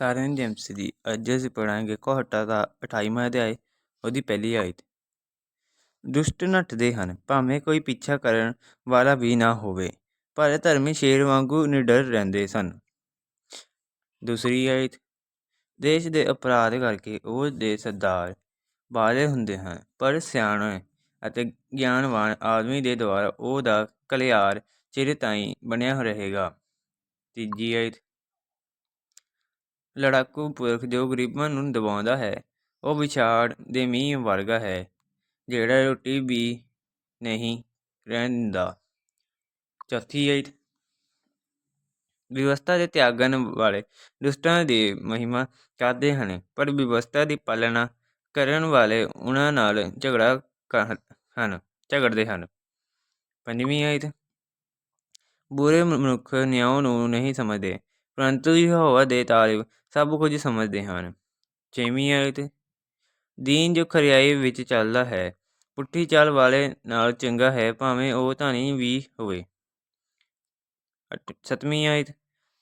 ਸਾਰਿਆਂ ਨੂੰ ਜੇਮਸ ਦੀ। ਅੱਜ ਅਸੀਂ ਪੜਾਂਗੇ ਕੋਹਟਾ ਦਾ 28ਵਾਂ ਅਧਿਆਇ, ਉਹਦੀ ਪਹਿਲੀ ਆਇਤ। ਦੁਸ਼ਟ ਨੱਠਦੇ ਹਨ, ਭਾਵੇਂ ਕੋਈ ਪਿੱਛਾ ਕਰਨ ਵਾਲਾ ਵੀ ਨਾ ਹੋਵੇ, ਪਰ ਧਰਮੀ ਸ਼ੇਰ ਵਾਂਗੂ ਨਿਡਰ ਰਹਿੰਦੇ ਸਨ। ਦੂਸਰੀ ਆਇਤ, ਦੇਸ਼ ਦੇ ਅਪਰਾਧ ਕਰਕੇ ਉਹ ਦੇ ਸਰਦਾਰ ਬਾਲੇ ਹੁੰਦੇ ਹਨ, ਪਰ ਸਿਆਣੇ ਅਤੇ ਗਿਆਨਵਾਨ ਆਦਮੀ ਦੇ ਦੁਆਰਾ ਉਹ ਦਾ ਕਲਿਆਰ ਚਿਰ ਤਾਈਂ ਬਣਿਆ ਰਹੇਗਾ। ਤੀਜੀ ਆਇਤ ਲੜਾਕੂ ਪੁਰਖ ਜੋ ਗਰੀਬਾਂ ਨੂੰ ਦਬਾਉਂਦਾ ਹੈ, ਉਹ ਵਿਛਾੜ ਦੇ ਮੀਂਹ ਵਰਗਾ ਹੈ, ਜਿਹੜਾ ਰੋਟੀ ਵੀ ਨਹੀਂ ਰਹਿਣ ਦਿੰਦਾ ਚੌਥੀ ਆਇਤ ਵਿਵਸਥਾ ਦੇ ਤਿਆਗਣ ਵਾਲੇ ਦੁਸ਼ਟਾਂ ਦੀ ਮਹਿਮਾ ਕਰਦੇ ਹਨ, ਪਰ ਵਿਵਸਥਾ ਦੀ ਪਾਲਣਾ ਕਰਨ ਵਾਲੇ ਉਹਨਾਂ ਨਾਲ ਝਗੜਾ ਹਨ, ਝਗੜਦੇ ਹਨ। ਪੰਜਵੀਂ ਆਇਤ ਬੁਰੇ ਮਨੁੱਖ ਨਿਆਂ ਨੂੰ ਨਹੀਂ ਸਮਝਦੇ ਪਰੰਤੂ ਯਹੋਵਾ ਦੇ ਤਾਲਿਬ ਸਭ ਕੁਝ ਸਮਝਦੇ ਹਨ। ਛੇਵੀਂ ਆਇਤ। ਦੀਨ ਜੋ ਖਰਿਆਈ ਵਿੱਚ ਚੱਲਦਾ ਹੈ, ਪੁੱਠੀ ਚਾਲ ਵਾਲੇ ਨਾਲ ਚੰਗਾ ਹੈ, ਭਾਵੇਂ ਉਹ ਧਨੀ ਵੀ ਹੋਵੇ। ਸਤਵੀਂ ਆਇਤ।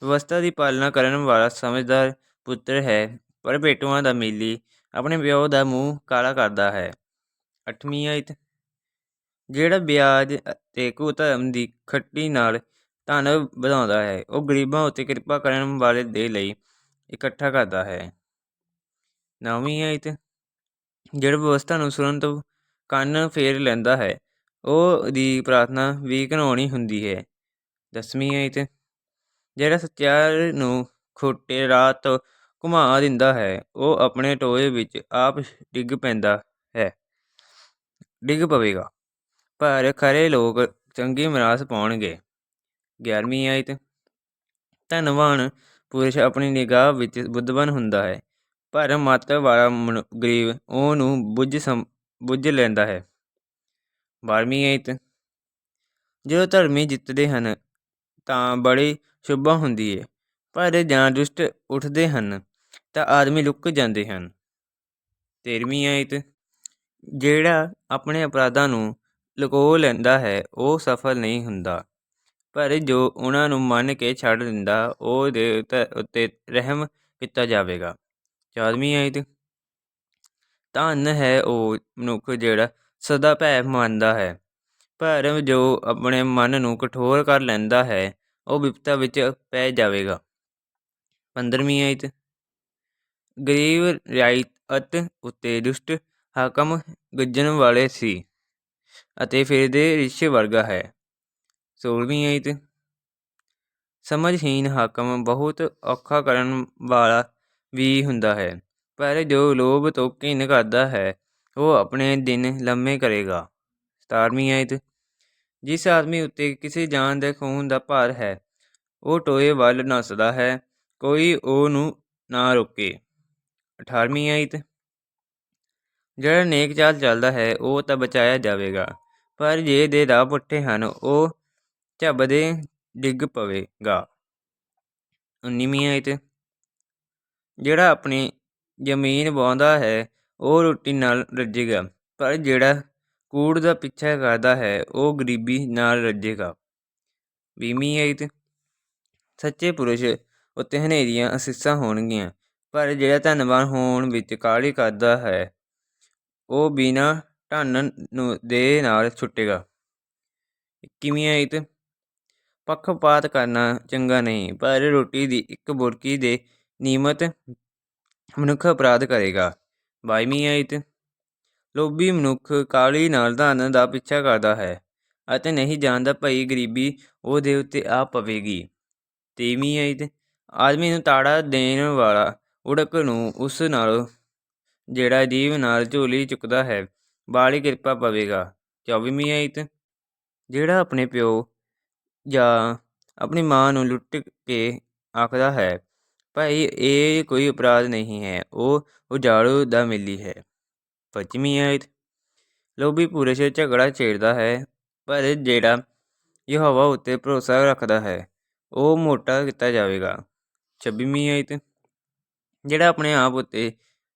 ਵਿਵਸਥਾ ਦੀ ਪਾਲਣਾ ਕਰਨ ਵਾਲਾ ਸਮਝਦਾਰ ਪੁੱਤਰ ਹੈ, ਪਰ ਬੇਟੂਆਂ ਦਾ ਮੇਲੀ ਆਪਣੇ ਪਿਓ ਦਾ ਮੂੰਹ ਕਾਲਾ ਕਰਦਾ ਹੈ। ਅੱਠਵੀਂ ਆਇਤ। ਜਿਹੜਾ ਵਿਆਜ ਤੇ ਕੁਧਰਮ ਦੀ ਖੱਟੀ ਨਾਲ ਧਨ ਵਧਾਉਂਦਾ ਹੈ। ਉਹ ਗਰੀਬਾਂ ਉੱਤੇ ਕਿਰਪਾ ਕਰਨ ਵਾਲੇ ਦੇ ਲਈ ਇਕੱਠਾ ਕਰਦਾ ਹੈ। ਨੌਵੀਂ ਆਇਤ ਜਿਹੜਾ ਵਿਵਸਥਾ ਨੂੰ ਸੁਣਨ ਤੋਂ ਕੰਨ ਫੇਰ ਲੈਂਦਾ ਹੈ, ਉਹ ਦੀ ਪ੍ਰਾਰਥਨਾ ਵੀ ਘਨੌਣੀ ਹੁੰਦੀ ਹੈ। ਦਸਵੀਂ ਆਇਤ ਜਿਹੜਾ ਸੱਚਿਆਰ ਨੂੰ ਖੋਟੇ ਰਾਤ ਤੋਂ ਘੁਮਾ ਦਿੰਦਾ ਹੈ, ਉਹ ਆਪਣੇ ਟੋਏ ਵਿੱਚ ਆਪ ਡਿੱਗ ਪੈਂਦਾ ਹੈ। ਡਿੱਗ ਪਵੇਗਾ। ਪਰ ਖਰੇ ਲੋਕ ਚੰਗੀ ਮਰਾਸ ਪਾਉਣਗੇ। 11ਵੀਂ ਆਇਤ ਧਨਵਾਨ ਪੁਰਸ਼ ਆਪਣੀ ਨਿਗਾਹ ਵਿੱਚ ਬੁੱਧਵਾਨ ਹੁੰਦਾ ਹੈ, ਪਰ ਮੱਤ ਵਾਲਾ ਗਰੀਬ ਉਹ ਨੂੰ ਬੁੱਝ ਸਮ, ਬੁੱਝ ਲੈਂਦਾ ਹੈ। 12ਵੀਂ ਆਇਤ ਜਦੋਂ ਧਰਮੀ ਜਿੱਤਦੇ ਹਨ ਤਾਂ ਬੜੀ ਸ਼ੁਭਾ ਹੁੰਦੀ ਹੈ ਪਰ ਜਾਂ ਦੁਸ਼ਟ ਉੱਠਦੇ ਹਨ ਤਾਂ ਆਦਮੀ ਲੁੱਕ ਜਾਂਦੇ ਹਨ। 13ਵੀਂ ਆਇਤ ਜਿਹੜਾ ਆਪਣੇ ਅਪਰਾਧਾਂ ਨੂੰ ਲੁਕੋ ਲੈਂਦਾ ਹੈ, ਉਹ ਸਫਲ ਨਹੀਂ ਹੁੰਦਾ। ਪਰ ਜੋ ਉਹਨਾਂ ਨੂੰ ਮੰਨ ਕੇ ਛੱਡ ਦਿੰਦਾ ਉਹ ਦੇ ਉੱਤੇ ਰਹਿਮ ਕੀਤਾ ਜਾਵੇਗਾ। ਚੌਦਵੀਂ ਆਇਤ ਧੰਨ ਹੈ ਉਹ ਮਨੁੱਖ ਜਿਹੜਾ ਸਦਾ ਭੈ ਮੰਨਦਾ ਹੈ। ਪਰ ਜੋ ਆਪਣੇ ਮਨ ਨੂੰ ਕਠੋਰ ਕਰ ਲੈਂਦਾ ਹੈ, ਉਹ ਵਿਪਤਾ ਵਿੱਚ ਪੈ ਜਾਵੇਗਾ। 15ਵੀਂ ਆਇਤ ਗਰੀਬ ਰਿਆਇਤ ਉੱਤੇ ਦੁਸ਼ਟ ਹਾਕਮ ਗੱਜਣ ਵਾਲੇ ਸੀ ਅਤੇ ਫਿਰਦੇ ਰਿਸ਼ੇ ਵਰਗਾ ਹੈ। 16ਵੀਂ ਆਇਤ ਸਮਝਹੀਨ ਹਾਕਮ ਬਹੁਤ ਔਖਾ ਕਰਨ ਵਾਲਾ ਵੀ ਹੁੰਦਾ ਹੈ, ਪਰ ਜੋ ਲੋਭ ਤੋਂ ਘਿਨ ਕਰਦਾ ਹੈ, ਉਹ ਆਪਣੇ ਦਿਨ ਲੰਮੇ ਕਰੇਗਾ। 17ਵੀਂ ਆਇਤ ਜਿਸ ਆਦਮੀ ਉੱਤੇ ਕਿਸੇ ਜਾਨ ਦੇ ਖੂਨ ਦਾ ਭਾਰ ਹੈ, ਉਹ ਟੋਏ ਵੱਲ ਨੱਸਦਾ ਹੈ, ਕੋਈ ਉਹ ਨੂੰ ਨਾ ਰੋਕੇ 18ਵੀਂ ਆਇਤ ਜਿਹੜਾ ਨੇਕ ਚਾਲ ਚੱਲਦਾ ਹੈ, ਉਹ ਤਾਂ ਬਚਾਇਆ ਜਾਵੇਗਾ, ਪਰ ਜੇ ਦੇ ਰਾਹ ਪੁੱਠੇ ਹਨ, ਉਹ ਝਬਦੇ ਡਿੱਗ ਪਵੇਗਾ। 19ਵੀਂ ਆਇਤ ਜਿਹੜਾ ਆਪਣੀ ਜ਼ਮੀਨ ਵਾਹੁੰਦਾ ਹੈ, ਉਹ ਰੋਟੀ ਨਾਲ ਰੱਜੇਗਾ, ਪਰ ਜਿਹੜਾ ਕੂੜ ਦਾ ਪਿੱਛਾ ਕਰਦਾ ਹੈ, ਉਹ ਗਰੀਬੀ ਨਾਲ ਰੱਜੇਗਾ। 20ਵੀਂ ਆਇਤ ਸੱਚੇ ਪੁਰਸ਼ ਉੱਤੇ ਹਨੇਰੀਆਂ ਅਸੀਸਾਂ ਹੋਣਗੀਆਂ, ਪਰ ਜਿਹੜਾ ਧੰਨਵਾਨ ਹੋਣ ਵਿੱਚ ਕਾਹਲੀ ਕਰਦਾ ਹੈ, ਉਹ ਬਿਨਾਂ ਧਨ ਨੂੰ ਦੇ ਨਾਲ ਛੁੱਟੇਗਾ 21ਵੀਂ ਆਇਤ ਪੱਖਪਾਤ ਕਰਨਾ ਚੰਗਾ ਨਹੀਂ, ਪਰ ਰੋਟੀ ਦੀ ਇੱਕ ਬੁਰਕੀ ਦੇ ਨਿਯਮਤ ਮਨੁੱਖ ਅਪਰਾਧ ਕਰੇਗਾ। 22ਵੀਂ ਆਇਤ ਲੋਭੀ ਮਨੁੱਖ ਕਾਲੀ ਨਾਲ ਧਨ ਦਾ ਪਿੱਛਾ ਕਰਦਾ ਹੈ ਅਤੇ ਨਹੀਂ ਜਾਣਦਾ ਭਈ ਗਰੀਬੀ ਉਹਦੇ ਉੱਤੇ ਆ ਪਵੇਗੀ। 23ਵੀਂ ਆਇਤ ਆਦਮੀ ਨੂੰ ਤਾੜਾ ਦੇਣ ਵਾਲਾ ਉੜਕ ਨੂੰ ਉਸ ਨਾਲ ਜਿਹੜਾ ਜੀਵ ਨਾਲ ਝੋਲੀ ਚੁੱਕਦਾ ਹੈ ਬਾਲੀ ਕਿਰਪਾ ਪਵੇਗਾ। 24ਵੀਂ ਆਇਤ ਜਿਹੜਾ ਆਪਣੇ ਪਿਓ ਜਾਂ ਆਪਣੀ ਮਾਂ ਨੂੰ ਲੁੱਟ ਕੇ ਆਖਦਾ ਹੈ, ਭਾਈ, ਇਹ ਕੋਈ ਅਪਰਾਧ ਨਹੀਂ ਹੈ, ਉਹ ਉਜਾੜੂ ਦਾ ਮਿਲੀ ਹੈ। ਪੱਚਵੀਂ ਆਇਤ। ਲੋਭੀ ਪੁਰਸ਼ ਝਗੜਾ ਛੇੜਦਾ ਹੈ, ਪਰ ਜਿਹੜਾ ਯਹੋਵਾ ਉੱਤੇ ਭਰੋਸਾ ਰੱਖਦਾ ਹੈ, ਉਹ ਮੋਟਾ ਕੀਤਾ ਜਾਵੇਗਾ। ਛੱਬੀਵੀਂ ਆਇਤ। ਜਿਹੜਾ ਆਪਣੇ ਆਪ ਉੱਤੇ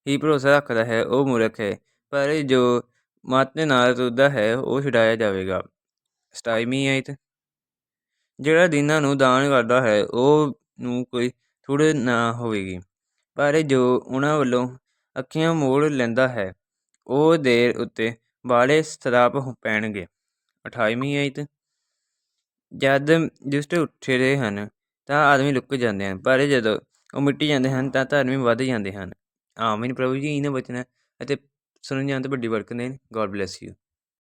ਹੀ ਭਰੋਸਾ ਰੱਖਦਾ ਹੈ, ਉਹ ਮੂਰਖ ਹੈ, ਪਰ ਜੋ ਮੱਤ ਨਾਲ ਤੁਰਦਾ ਹੈ, ਉਹ ਛੁਡਾਇਆ ਜਾਵੇਗਾ। ਸਤਾਈਵੀਂ ਆਇਤ। ਜਿਹੜਾ ਦੀਨਾਂ ਨੂੰ ਦਾਨ ਕਰਦਾ ਹੈ, ਉਹ ਨੂੰ ਕੋਈ ਥੁੜ ਨਾ ਹੋਵੇਗੀ। ਪਰ ਜੋ ਉਹਨਾਂ ਵੱਲੋਂ ਅੱਖੀਆਂ ਮੋੜ ਲੈਂਦਾ ਹੈ, ਉਹ ਦੇਰ ਉੱਤੇ ਵਾਲੇ ਸਰਾਪ ਪੈਣਗੇ। ਅਠਾਈਵੀਂ ਆਇਤ। ਜਦ ਦੁਸ਼ਟ ਰਹੇ ਹਨ, ਤਾਂ ਆਦਮੀ ਲੁੱਕ ਜਾਂਦੇ ਹਨ, ਪਰ ਜਦੋਂ ਉਹ ਮਿੱਟੀ ਜਾਂਦੇ ਹਨ, ਤਾਂ ਧਰਮੀ ਵੱਧ ਜਾਂਦੇ ਹਨ। ਆਮੀਨ, ਪ੍ਰਭੂ ਜੀ, ਇਹਨਾਂ ਬਚਨਾਂ ਅਤੇ ਸੁਣਨ ਜਾਣ ਤੋਂ ਵੱਡੀ ਬਰਕਤ ਨਹੀਂ ਗੋਡ ਬlesਸ ਯੂ